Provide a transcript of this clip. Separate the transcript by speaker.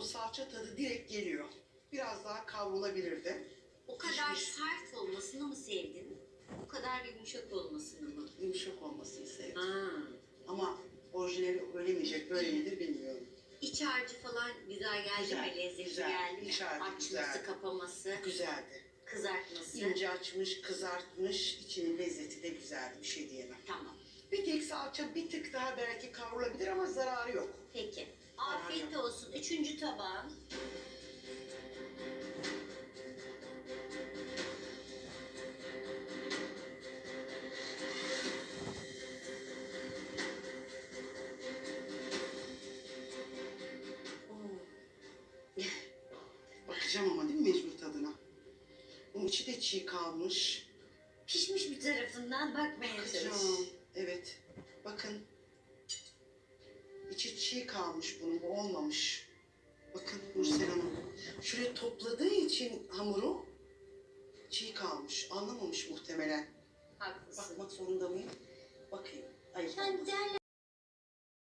Speaker 1: o salça tadı direkt geliyor. Biraz daha kavrulabilirdi.
Speaker 2: O kadar
Speaker 1: Pişmiş.
Speaker 2: sert olmasını mı sevdin? O kadar yumuşak olmasını mı?
Speaker 1: Yumuşak olmasını sevdim.
Speaker 2: Ha.
Speaker 1: Ama orijinali öyle miyecek, böyle midir bilmiyorum.
Speaker 2: İç harcı falan güzel geldi
Speaker 1: Güzel,
Speaker 2: mi? Lezzetli
Speaker 1: güzel.
Speaker 2: geldi mi?
Speaker 1: İç harcı
Speaker 2: Açması,
Speaker 1: güzel.
Speaker 2: kapaması,
Speaker 1: Güzeldi.
Speaker 2: kızartması.
Speaker 1: İnce açmış, kızartmış, içinin lezzeti de güzeldi. Bir şey diyemem.
Speaker 2: Tamam.
Speaker 1: Bir tek salça bir tık daha belki kavrulabilir ama zararı yok.
Speaker 2: Peki. Üçüncü tabağın. Oo.
Speaker 1: Bakacağım ama değil mi mecbur tadına? Bunun içi de çiğ kalmış.
Speaker 2: Pişmiş bir tarafından bakmaya
Speaker 1: Bakacağım. Evet. Bakın. İçi çiğ kalmış bunun. Bu olmamış. Bakın Nursel Hanım. Şuraya topladığı için hamuru çiğ kalmış. Anlamamış muhtemelen.
Speaker 2: Haklısın.
Speaker 1: Bakmak zorunda mıyım? Bakayım. Ay,
Speaker 2: Yani derler